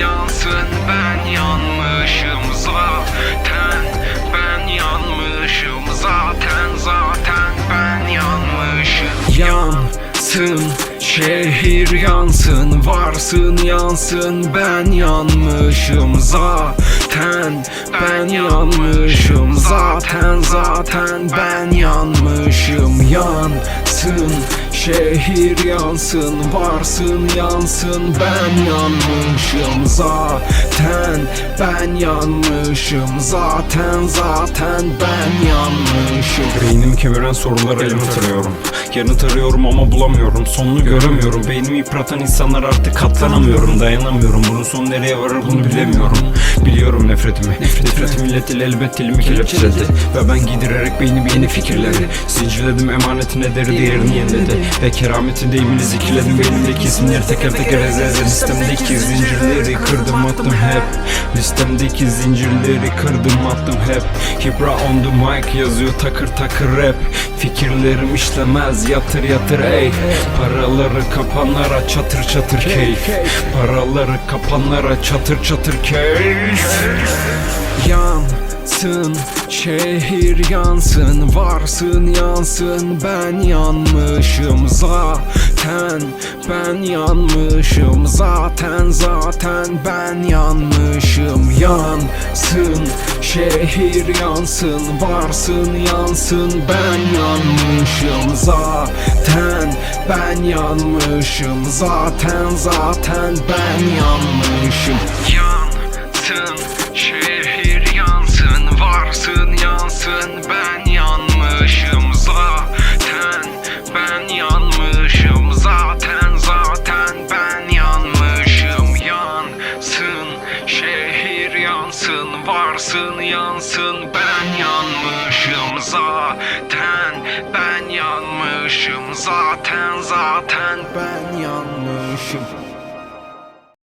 yansın ben yanmışım zaten. Ben yanmışım zaten zaten ben yanmışım. Yansın şehir yansın Varsın yansın. Ben yanmışım zaten Ben yanmışım zaten zaten. Ben yanmışım Yansın şehir yansın Varsın yansın. Ben yanmışım zaten Ben yanmışım zaten zaten ben yanmışım. Beynimi kemiren sorulara yanıt arıyorum Yanıt arıyorum ama bulamıyorum. Sonunu göremiyorum. Beynimi yıpratan insanlar artık katlanamıyorum. Dayanamıyorum. Bunun sonu nereye varır bunu bilemiyorum. Biliyorum nefretimi. Nefretim milletil elbet dilimi kelepçeledi. Ve ben gidirerek beynimi yeni fikirleri Zincirledim emanetine deri değerini yeniledi Ve kerametin deyimini zikirledim Beynimdeki isimleri teker teker eze eze Listemdeki zincirleri kırdım attım hep. Listemdeki zincirleri kırdım attım hep. Hipra on the mic yazıyor takır takır rap. Fikirlerim işlemez yatır yatır ey. Paraları kapanlara çatır çatır keyif. Paraları kapanlara çatır çatır keyif şehir yansın Varsın yansın. Ben yanmışım zaten Ben yanmışım zaten zaten. Ben yanmışım Yansın. Şehir yansın Varsın yansın. Ben yanmışım zaten Ben yanmışım zaten zaten. Ben yanmışım. Yansın yansın Varsın yansın. Ben yanmışım zaten Ben yanmışım zaten zaten. Ben yanmışım